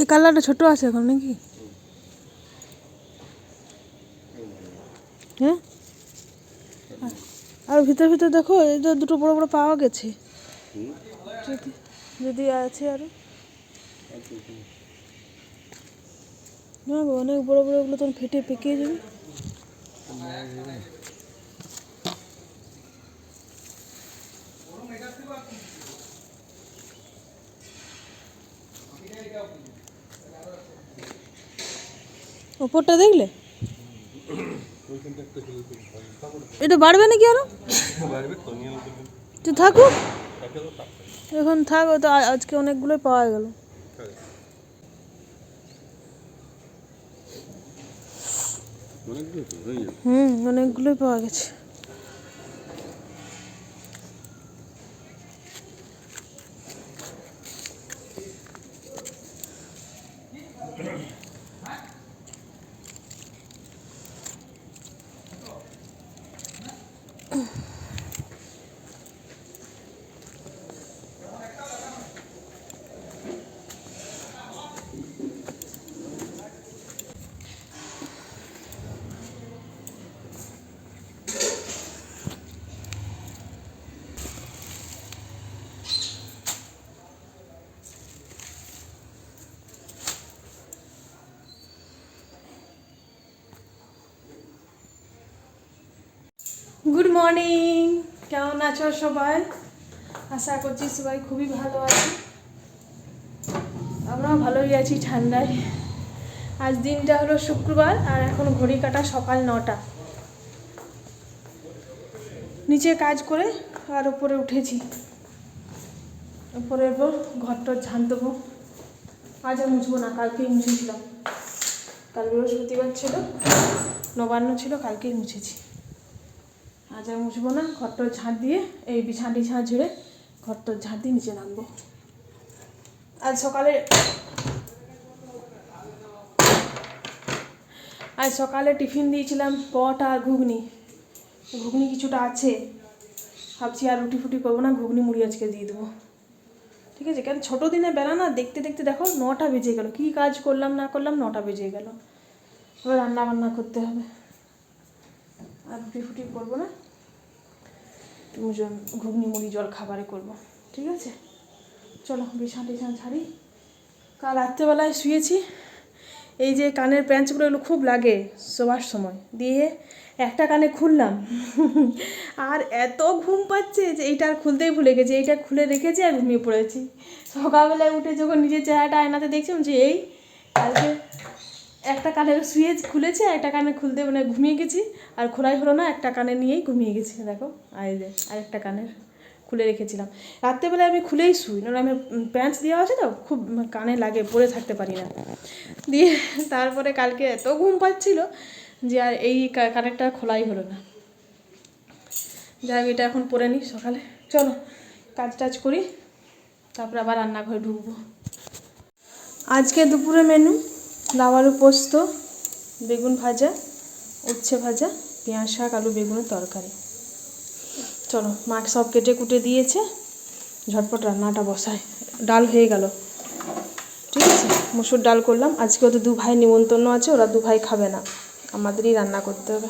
এই কালারটা ছোট আছে এখন নাকি? হ্যাঁ? আর ভিতর ভিতর দেখো, এই যে দুটো বড় বড় পাওয়া গেছে। যদি যদি আছে আরও। না অনেক বড় বড় ওগুলো তখন ফেটে পেকে যাবে। ওপরটা দেখলে? এটা বাড়বে নাকি আরও? তুই থাকুক এখন থাক তো আজকে অনেকগুলো পাওয়া গেল। হুম, অনেকগুলোই পাওয়া গেছে। গুড মর্নিং কেমন আছো সবাই? আশা করছি সবাই খুবই ভালো আছে। আমরাও ভালোই আছি ঠান্ডায়। আজ দিনটা হলো শুক্রবার আর এখন ঘড়ি কাটা সকাল নটা। নিচে কাজ করে আর উপরে উঠেছি। উপরে এবার ঘরটা ঝাঁট দেবো আজ আর মুছবো না, কালকেই মুছেছিলাম। কাল বৃহস্পতিবার ছিল, নবান্ন ছিল, কালকেই মুছেছি। আজ আর মুছবো না ঘরটা ঝাঁট দিয়ে, এই বিছানাটি ঝাঁট ঝেড়ে ঘরটা ঝাঁট দিয়ে নিচে নামবো। আজ সকালে আজ সকালে টিফিন দিয়েছিলাম পট আর ঘুগনি। ঘুগনি কিছুটা আছে। ভাবছি আর রুটি ফুটি করব না, ঘুগনি মুড়ি আজকে দিয়ে দেবো। ঠিক আছে কারণ ছোটো দিনের বেলা না দেখতে দেখতে দেখো নটা বেজে গেল। কী কাজ করলাম না করলাম নটা বেজে গেল। এবার রান্না বান্না করতে হবে। আর রুটি ফুটি করব না। তুমি ঘুগনি মুড়ি জল খাবারে করব, ঠিক আছে? চলো, বিছানা টিছানা ছাড়ি। কাল রাত্রেবেলায় শুয়েছি। এই যে কানের প্যাঁচগুলো এগুলো খুব লাগে শোবার সময়। দিয়ে একটা কানে খুললাম। আর এত ঘুম পাচ্ছে যে এইটা আর খুলতেই ভুলে গেছি। এইটা খুলে রেখেছি আর ঘুমিয়ে পড়েছি। সকালবেলায় উঠে যখন নিজের চেহারাটা আয়নাতে দেখছি যে এই, কালকে একটা কানে শুয়ে খুলেছে আর একটা কানে খুলতে মানে ঘুমিয়ে গেছি। আর খোলাই হলো না, একটা কানে নিয়েই ঘুমিয়ে গেছি, দেখো। আর যে আরেকটা কানের খুলে রেখেছিলাম। রাত্রেবেলায় আমি খুলেই শুই, নাহলে আমি প্যান্টস দেওয়া আছে তো, খুব কানে লাগে, পরে থাকতে পারি না। দিয়ে তারপরে কালকে এত ঘুম পাচ্ছিল যে আর এই কানেরটা খোলাই হলো না। যাই এটা এখন পরে নিই সকালে। চলো, কাজ টাজ করি, তারপরে আবার রান্নাঘরে ঢুকবো। আজকে দুপুরে মেনু লাউ পোস্ত, বেগুন ভাজা, উচ্ছে ভাজা, পেঁয়াজ শাক, আলু বেগুনের তরকারি। চলো মা সব কেটে কুটে দিয়েছে। ঝটপট রান্নাটা বসায়। ডাল হয়ে গেল। ঠিক আছে, মুসুর ডাল করলাম। আজকে ওদের দু ভাই নিমন্ত্রণ আছে, ওরা দু ভাই খাবে না। আমাদেরই রান্না করতে হবে।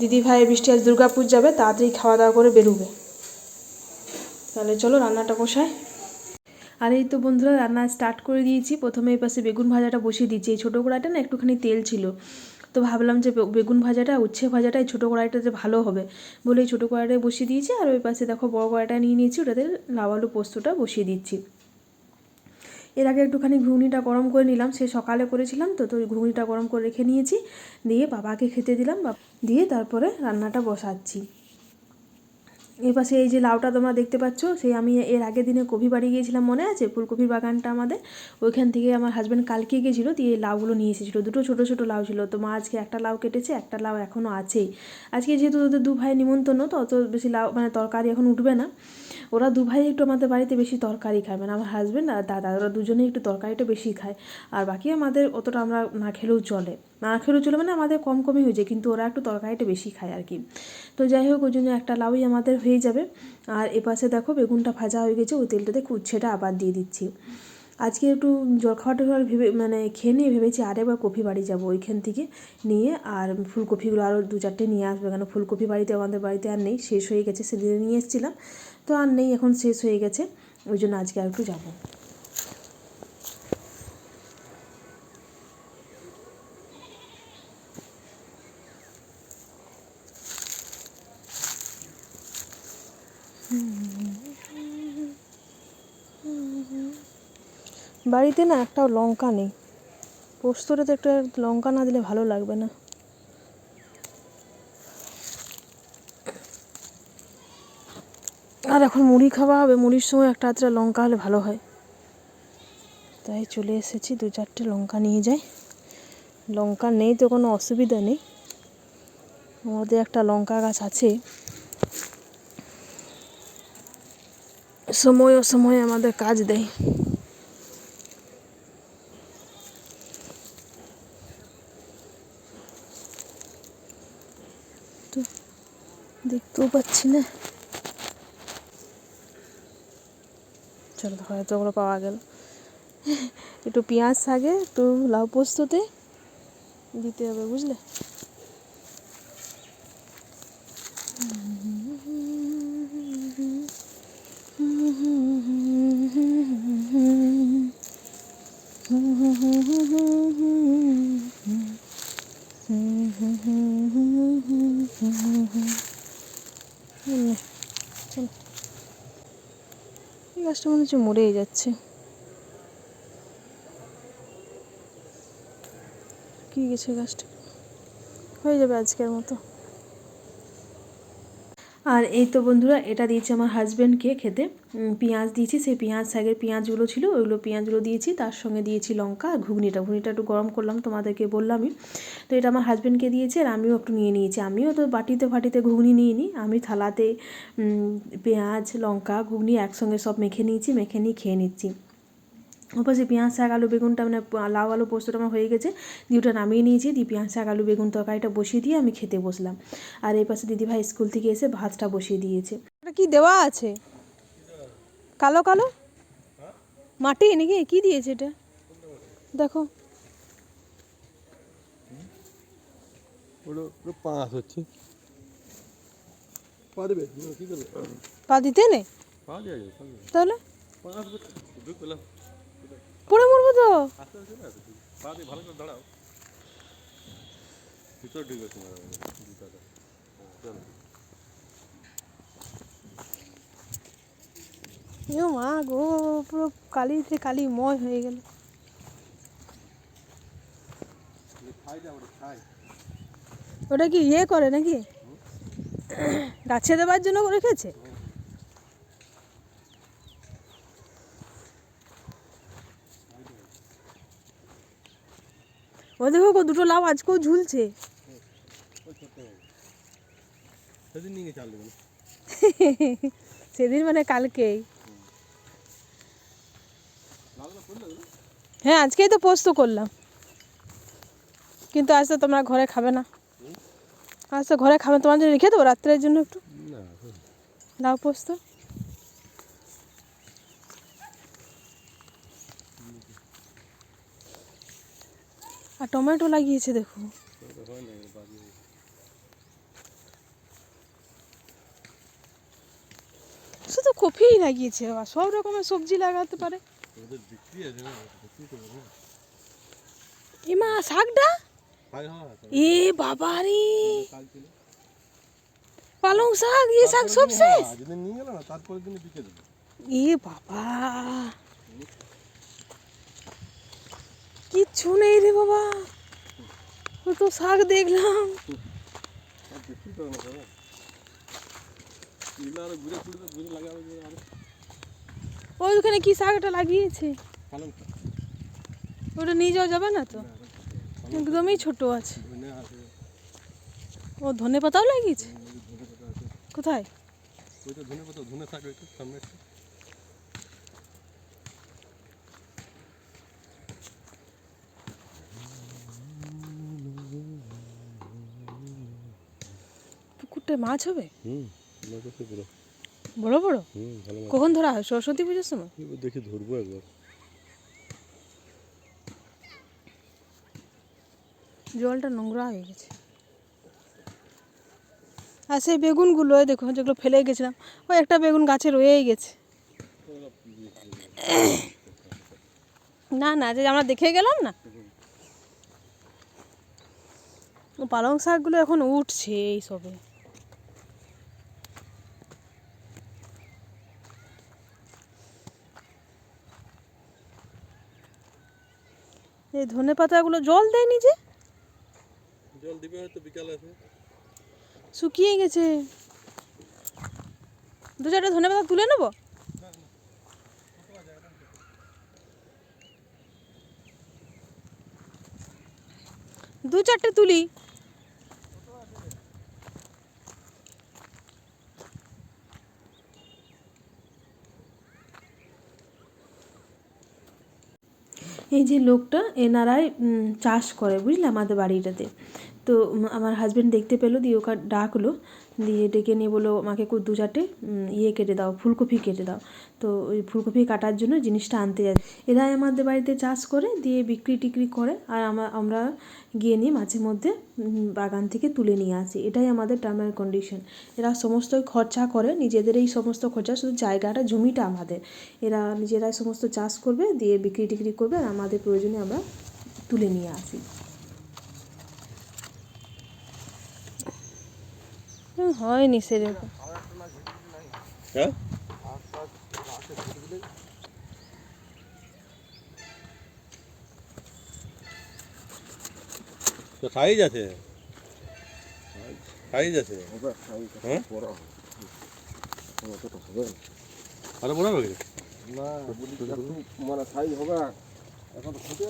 দিদি ভাই, বৃষ্টি আজ দুর্গাপুর যাবে, তাড়াতাড়ি খাওয়া দাওয়া করে বেরোবে। তাহলে চলো, রান্নাটা বসায়। আর এই তো বন্ধুরা রান্না স্টার্ট করে দিয়েছি। প্রথমে এই পাশে বেগুন ভাজাটা বসিয়ে দিয়েছি এই ছোটো কড়াইটা না একটুখানি তেল ছিল। তো ভাবলাম যে বেগুন ভাজাটা, উচ্ছে ভাজাটা এই ছোটো কড়াইটাতে ভালো হবে বলে এই ছোটো কড়াইটায় বসিয়ে দিয়েছি। আর ওই পাশে দেখো বড় কড়াইটা নিয়ে নিয়েছি, ওটাতে লাউ আলু পোস্তটা বসিয়ে দিচ্ছি। এর আগে একটুখানি ঘুগনিটা গরম করে নিলাম। সে সকালে করেছিলাম তো তো ঘুগনিটা গরম করে রেখে নিয়েছি। দিয়ে বাবাকে খেতে দিলাম। দিয়ে তারপরে রান্নাটা বসাচ্ছি। এই পাশে এই যে লাউটা তোমরা দেখতে পাচ্ছ, সেই আমি এর আগের দিনে কপি বাড়ি গিয়েছিলাম, মনে আছে? ফুলকপির বাগানটা আমাদের। ওইখান থেকে আমার হাজব্যান্ড কালকে গিয়েছিল, দিয়ে এই লাউগুলো নিয়ে এসেছিল। দুটো ছোটো ছোটো লাউ ছিল। তো মা আজকে একটা লাউ কেটেছে, একটা লাউ এখনও আছেই। আজকে যেহেতু ওদের দু ভাই নিমন্ত্রণ, তো অত বেশি লাউ মানে তরকারি এখন উঠবে না। ওরা দু ভাই একটু আমাদের বাড়িতে বেশি তরকারি খায়। মানে আমার হাজব্যান্ড আর দাদা, ওরা দুজনেই একটু তরকারিটা বেশি খায়। আর বাকি আমাদের অতটা আমরা না খেলেও চলে। না খেলেও চলে মানে আমাদের কম কমই হয়ে যায়, কিন্তু ওরা একটু তরকারিটা বেশি খায় আর কি। তো যাই হোক, ওই জন্য একটা লাউই আমাদের হয়ে যাবে। আর এপাশে দেখো, বেগুনটা ভাজা হয়ে গেছে, ওই তেলটাতে উচ্ছেটা আবার দিয়ে দিচ্ছি। আজকে একটু জলখাবার টলখাবার ভেবে মানে খেয়ে নিয়ে ভেবেছি আরেকবার কফি বাড়ি যাব ওইখান থেকে নিয়ে, আর ফুলকপিগুলো আরও দু চারটে নিয়ে আসবে, কেন ফুলকপি বাড়িতে, আমাদের বাড়িতে আর নেই, শেষ হয়ে গেছে, সেদিনে নিয়ে এসেছিলাম। তো আর নেই, এখন শেষ হয়ে গেছে, ওই জন্য আজকে আর একটু যাব। বাড়িতে না একটাও লঙ্কা নেই। পোস্তরে পোস্তটাতে একটা লঙ্কা না দিলে ভালো লাগবে না। আর এখন মুড়ি খাওয়া হবে, মুড়ির সময় একটা আধটা লঙ্কা হলে ভালো হয়। তাই চলে এসেছি, দু চারটে লঙ্কা নিয়ে যাই। লঙ্কা নেই তো কোনো অসুবিধা নেই। আমাদের একটা লঙ্কা গাছ আছে। সময় অসময়ে আমাদের কাজ দেয়। দেখতেও পাচ্ছি না। চলো দেখো এতগুলো পাওয়া গেল। একটু পেঁয়াজ, শাকে, একটু লাউ পোস্ততে দিতে হবে, বুঝলে? চলো এই গাছটা মনে হচ্ছে মরেই যাচ্ছে। কি গেছে গাছটা? হয়ে যাবে আজকের মতো। আর এই তো বন্ধুরা, এটা দিয়েছি আমার হাজব্যান্ডকে খেতে। পেঁয়াজ দিয়েছি, সেই পেঁয়াজ শাকের পেঁয়াজগুলো ছিল, ওইগুলো পেঁয়াজগুলো দিয়েছি, তার সঙ্গে দিয়েছি লঙ্কা আর ঘুগনিটা। ঘুগনিটা একটু গরম করলাম, তোমাদেরকে বললামই। তো এটা আমার হাজব্যান্ডকে দিয়েছি আর আমিও একটু নিয়ে নিয়েছি। আমিও তো বাটিতে ফাটিতে ঘুগনি নিয়ে নিই আমি থালাতে পেঁয়াজ, লঙ্কা, ঘুগনি একসঙ্গে সব মেখে নিয়েছি, মেখে নিয়ে খেয়ে নিচ্ছি। ওপাশে পেঁয়াজ শাক আলু বেগুনটা মানে লাউ আলু পোস্তটা আমার হয়ে গেছে দিয়ে ওটা নামিয়ে নিয়েছি দিয়ে পেঁয়াজ শাক আলু বেগুন তরকারিটা বসিয়ে দিয়ে আমি খেতে বসলাম। আর এই পাশে দিদিভাই স্কুল থেকে এসে ভাতটা বসিয়ে দিয়েছে। এটা কি দেওয়া আছে? কালো কালো? মাটি নাকি? কি দিয়েছে এটা? দেখো। ওগুলো ওগুলো পাঁচ হচ্ছে। পারবে কী করবে? পা দিতে নে? তাহলে? পড়ে মরবো তো? ভালো মা গো, পুরো কালিতে কালি ময় হয়ে গেল। ওটা কি ইয়ে করে নাকি? গাছে দেওয়ার জন্য রেখেছে? ও দেখো গো, দুটো লাউ আজকেও ঝুলছে। সেদিন মানে কালকেই। হ্যাঁ আজকেই তো পোস্ত করলাম। কিন্তু আজ তো তোমরা ঘরে খাবে না। আজ তো ঘরে খাবে তোমার জন্য রেখে দেবো রাত্রের জন্য একটু। লাউ পোস্ত। আর টমেটো লাগিয়েছে দেখো। শুধু কপিই লাগিয়েছে বাবা সব রকমের সবজি লাগাতে পারে। এমা শাকটা? এ বাবা রে। পালং শাক এ শাক সব শেষ? এ বাবা। কিচ্ছু নেই রে বাবা। তো শাক দেখলাম। আর বিক্রি করে না সবাই এগুলো আরও ঘুরে ঘুরে ঘুরে লাগাবে যে আরও ওইখানে কি শাকটা লাগিয়েছে? ওটা নিয়ে যাওয়া যাবে না তো? একদমই ছোট আছে। ও ধনে পাতাও লাগিয়েছে? ধনে পাতা আছে কোথায়? ধনে পাতা ধনে শাক সামনে পুকুরটায় মাছ হবে? বড় বড়? কখন ধরা হয়? সরস্বতী পুজোর সময়? দেখি ধরবো একবার। জলটা নোংরা হয়ে গেছে। আর সেই বেগুনগুলো দেখুন যেগুলো ফেলে গেছিলাম ওই একটা বেগুন গাছে রয়েই গেছে। না না যে আমরা দেখে গেলাম না। পালং শাকগুলো এখন উঠছে এই সবে। এই ধনে পাতাগুলো জল দেয়নি যে জল দিবে হয়তো বিকাল আছে শুকিয়ে গেছে। দু চারটে ধনে পাতা তুলে নেব? দু চারটে তুলি। এই যে লোকটা এনারাই চাষ করে, বুঝলে আমাদের বাড়িটাতে। তো আমার হাজব্যান্ড দেখতে পেল, দিয়ে ওকে ডাকলো। দিয়ে ডেকে নিয়ে বলল আমাকে দু চারটে ইয়ে কেটে দাও, ফুলকপি কেটে দাও। তো ওই ফুলকপি কাটার জন্য জিনিসটা আনতে যায় এরাই আমাদের বাড়িতে চাষ করে, দিয়ে বিক্রি টিক্রি করে, আর আমরা আমরা গিয়ে নিয়ে মাঝে মধ্যে বাগান থেকে তুলে নিয়ে আসি। এটাই আমাদের টার্ম অ্যান্ড কন্ডিশন এরা সমস্ত খরচা করে, নিজেদের এই সমস্ত খরচা, শুধু জায়গাটা, জমিটা আমাদের। এরা নিজেরাই সমস্ত চাষ করবে, দিয়ে বিক্রি টিক্রি করবে, আর আমাদের প্রয়োজনে আমরা তুলে নিয়ে আসি। হয়নি সেরকম হ্যাঁ? তো সাইজ আছে? সাইজ আছে? হ্যাঁ? আরও বড় হবে না মানে সাইজ হবে এখন তো ফুটে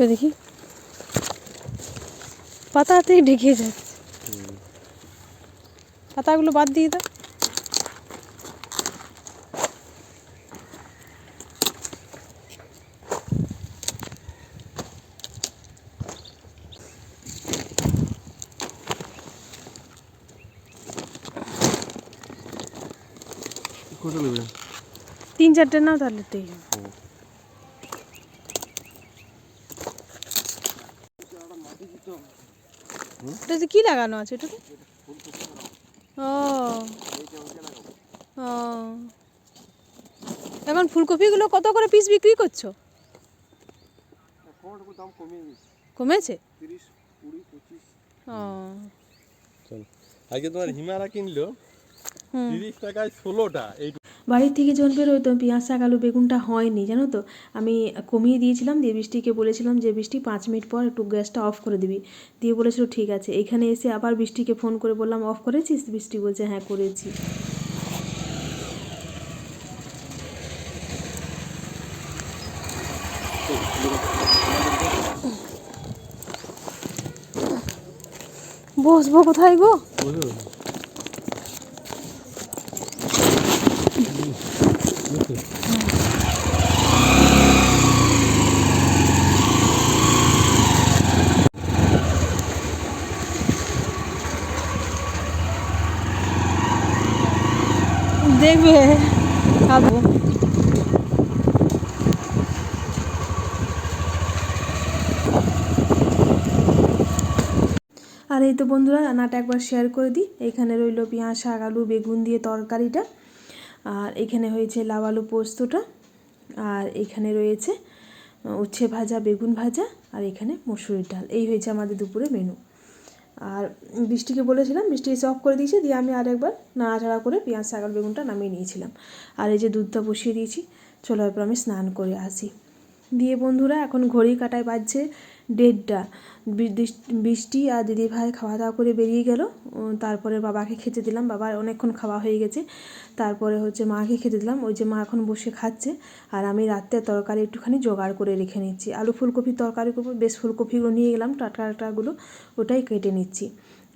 না একটু তো দেখি পাতাতেই ঢেকে যাচ্ছে পাতাগুলো বাদ দিয়ে দাও কত নেবে তিন চারটে নাও তাহলে তো এটাতে কি লাগানো আছে এটাতে? ও। ও। এখন ফুলকপিগুলো কত করে পিস বিক্রি করছ? কমেছে? আজকে তোমার হিমারা কিনলো তিরিশ টাকায় ষোলোটা এই বাড়ির থেকে যখন বেরোতো পেঁয়াজ, শাক, আলু, বেগুনটা হয়নি, জানো তো? আমি কমিয়ে দিয়েছিলাম, দিয়ে বৃষ্টিকে বলেছিলাম যে, বৃষ্টি পাঁচ মিনিট পর একটু গ্যাসটা অফ করে দিবি। দিয়ে বলেছিল, ঠিক আছে। এখানে এসে আবার বৃষ্টিকে ফোন করে বললাম, অফ করেছিস? বৃষ্টি বলছে হ্যাঁ করেছি। বসবো কোথায় গো? দেখবে খাব আর এই তো বন্ধুরা, রান্নাটা একবার শেয়ার করে দিই। এখানে রইল পেঁয়াজ, শাক, আলু, বেগুন দিয়ে তরকারিটা। আর এখানে হয়েছে লাউ, আলু পোস্তটা। আর এখানে রয়েছে উচ্ছে ভাজা, বেগুন ভাজা, আর এখানে মসুরির ডাল। এই হয়েছে আমাদের দুপুরে মেনু আর বৃষ্টিকে বলেছিলাম বৃষ্টি এসে অফ করে দিয়েছে, দিয়ে আমি আরেকবার নাড়াচাড়া করে পেঁয়াজ, ছাগল, বেগুনটা নামিয়ে নিয়েছিলাম। আর এই যে দুধটা বসিয়ে দিয়েছি, চলো এরপর আমি স্নান করে আসি। দিয়ে বন্ধুরা, এখন ঘড়ি কাটায় বাজছে দেড়টা। বৃষ্টি আর দিদি ভাই খাওয়া দাওয়া করে বেরিয়ে গেল। তারপরে বাবাকে খেতে দিলাম। বাবার অনেকক্ষণ খাওয়া হয়ে গেছে। তারপরে হচ্ছে মাকে খেতে দিলাম। ওই যে মা এখন বসে খাচ্ছে। আর আমি রাত্রে তরকারি একটুখানি জোগাড় করে রেখে নিচ্ছি। আলু ফুলকপির তরকারি করব, বেশ ফুলকপিগুলো নিয়ে গেলাম, টাটকা টাটকাগুলো ওটাই কেটে নিচ্ছি।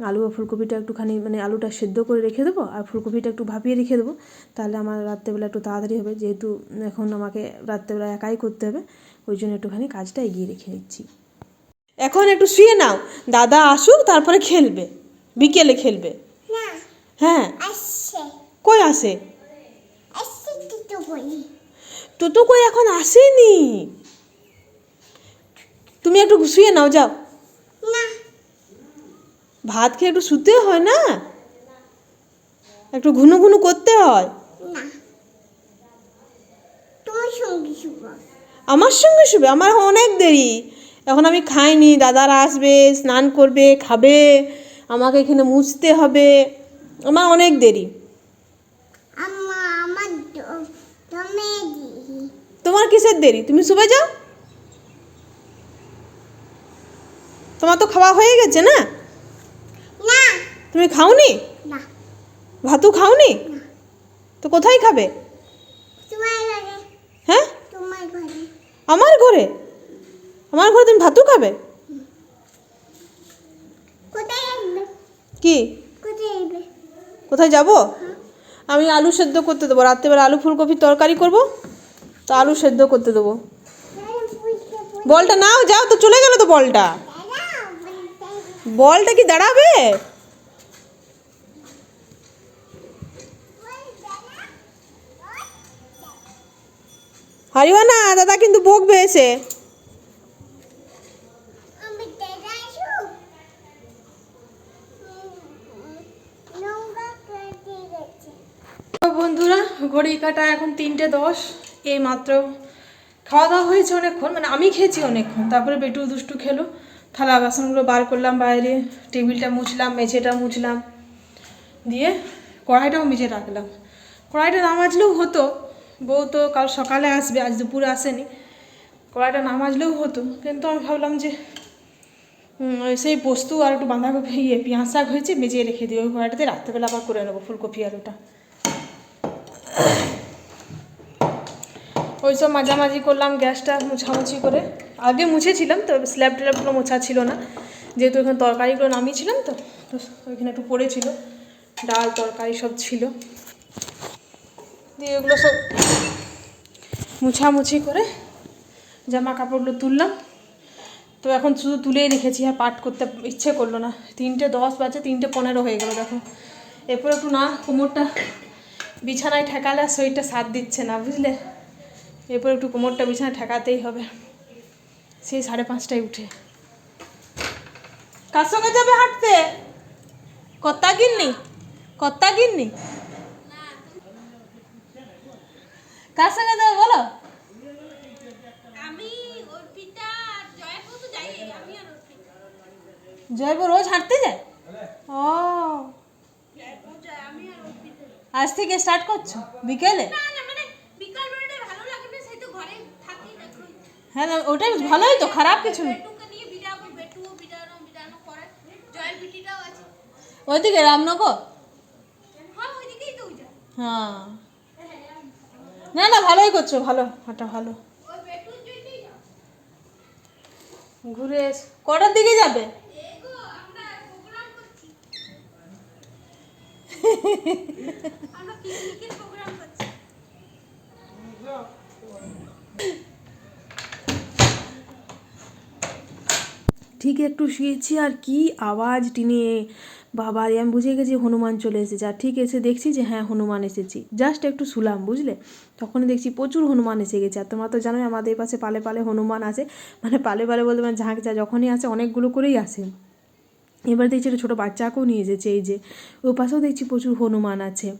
আলু আর ফুলকপিটা একটুখানি মানে আলুটা সেদ্ধ করে রেখে দেবো আর ফুলকপিটা একটু ভাপিয়ে রেখে দেবো। তাহলে আমার রাত্রেবেলা একটু তাড়াতাড়ি হবে। যেহেতু এখন আমাকে রাত্রেবেলা একাই করতে হবে, ওই জন্য একটুখানি কাজটা এগিয়ে রেখে নিচ্ছি এখন একটু শুয়ে নাও। দাদা আসুক তারপরে খেলবে। বিকেলে খেলবে। হ্যাঁ। কই আসে টুটু কই? এখন আসেনি। তুমি একটু শুয়ে নাও যাও। ভাত খেয়ে একটু শুতে হয় না? একটু ঘুনু ঘুনু করতে হয়? আমার সঙ্গে শুবে? আমার অনেক দেরি। এখন আমি খাইনি দাদারা আসবে স্নান করবে খাবে আমাকে এখানে মুছতে হবে। আমার অনেক দেরি। তোমার কিসের দেরি? তুমি শুবে যাও। তোমার তো খাওয়া হয়ে গেছে না? তুমি খাওনি? ভাতু খাওনি? তো কোথায় খাবে? হ্যাঁ? আমার ঘরে? আমার ঘরে তুমি ভাতু খাবে? কি? কোথায় যাব? আমি আলু সেদ্ধ করতে দেবো। রাত্রেবেলা আলু ফুলকপির তরকারি করব তো আলু সেদ্ধ করতে দেবো। বলটা নাও যাও তো চলে গেল তো বলটা। বলটা কি দাঁড়াবে? হারিও না দাদা কিন্তু বকবে এসে আমি দাদা আসুক নোংরা করে গেছে তো বন্ধুরা ঘড়ি কাটা এখন তিনটে দশ, এই মাত্র। খাওয়া দাওয়া হয়েছে অনেকক্ষণ মানে আমি খেয়েছি অনেকক্ষণ, তারপরে বেটু দুষ্টু খেলো। থালা বাসনগুলো বার করলাম বাইরে, টেবিলটা মুছলাম, মেঝেটা মুছলাম, দিয়ে কড়াইটাও মেঝে রাখলাম। কড়াইটা না মাজলেও হতো, বউ তো কাল সকালে আসবে, আজ দুপুরে আসেনি। কড়াইটা না মাজলেও হতো, কিন্তু আমি ভাবলাম যে সেই পোস্ত আর একটু বাঁধাকপি ইয়ে পেঁয়াজ শাক হয়েছে, মেজে রেখে দিই ওই কড়াইটাতে রাত্রেবেলা আবার করে নেব, ফুলকপি আর ওটা ওই সব মাঝামাঝি করলাম, গ্যাসটা মুছামুছি করে। আগে মুছেছিলাম তো স্ল্যাব ট্ল্যাবগুলো মোছা ছিল না। যেহেতু এখানে তরকারিগুলো নামিয়েছিলাম তো তো ওইখানে একটু পড়েছিল। ডাল, তরকারি সব ছিল। দিয়ে এগুলো সব মুছামুছি করে জামা কাপড়গুলো তুললাম। তো এখন শুধু তুলেই রেখেছি, আর পাঠ করতে ইচ্ছে করল না। তিনটে দশ বাজে, তিনটে পনেরো হয়ে গেলো দেখো। এরপর একটু না, কোমরটা বিছানায় ঠেকালে আর শরীরটা সাথ দিচ্ছে না বুঝলে? এরপর একটু কোমরটা বিছানায় ঠেকাতেই হবে। সেই সাড়ে পাঁচটায় উঠে। কার সঙ্গে যাবে হাঁটতে? কত্তা গিন্নি? কত্তা গিন্নি? কার সঙ্গে যাবে বলো? জয়পুর রোজ হাঁটতে যায়? ও জয়পুর যাই আমি আর অর্পিতা আজ থেকে স্টার্ট করছ? বিকেলে? মানে হ্যাঁ না, ওটাই ভালোই তো খারাপ কিছু না ওইদিকে রামনগর? হ্যাঁ হ্যাঁ। না না ভালোই করছ ভালো হাঁটা ভালো। ঘুরে এস- কটার দিকে যাবে এগো আমরা প্রোগ্রাম করছি আমরা পিকনিকের প্রোগ্রাম করছি ঠিক একটু শুয়েছি আর কি আওয়াজ টিনে বাবা আমি বুঝে গেছি হনুমান চলে এসেছে। আর ঠিক এসে দেখছি যে হ্যাঁ হনুমান এসেছি। জাস্ট একটু শুলাম, বুঝলে? তখনই দেখছি প্রচুর হনুমান এসে গেছে। আর তোমরা তো জানোই আমাদের পাশে পালে পালে হনুমান আসে। মানে পালে পালে বলতে মানে ঝাঁক যা যখনই আসে, অনেকগুলো করেই আসে। এবার দেখছি একটা ছোটো বাচ্চাকেও নিয়ে এসেছে, এই যে। ওই পাশেও দেখছি প্রচুর হনুমান আছে।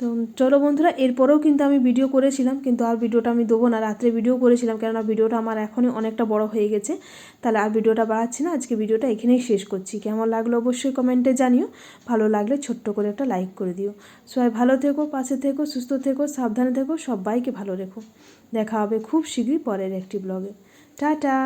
তো চলো বন্ধুরা, এরপরেও কিন্তু আমি ভিডিও করেছিলাম, কিন্তু আর ভিডিওটা আমি দেবো না। রাত্রে ভিডিও করেছিলাম, কেননা ভিডিওটা আমার এখনই অনেকটা বড় হয়ে গেছে। তাহলে আর ভিডিওটা বাড়াচ্ছি না, আজকে ভিডিওটা এখানেই শেষ করছি। কেমন লাগল অবশ্যই কমেন্টে জানিও, ভালো লাগলে ছোট্ট করে একটা লাইক করে দিও। সবাই ভালো থেকো, পাশে থেকো, সুস্থ থেকো, সাবধানে থেকো, সবাইকে ভালো রেখো। দেখা হবে খুব শীঘ্রই পরের একটি ব্লগে টাটা!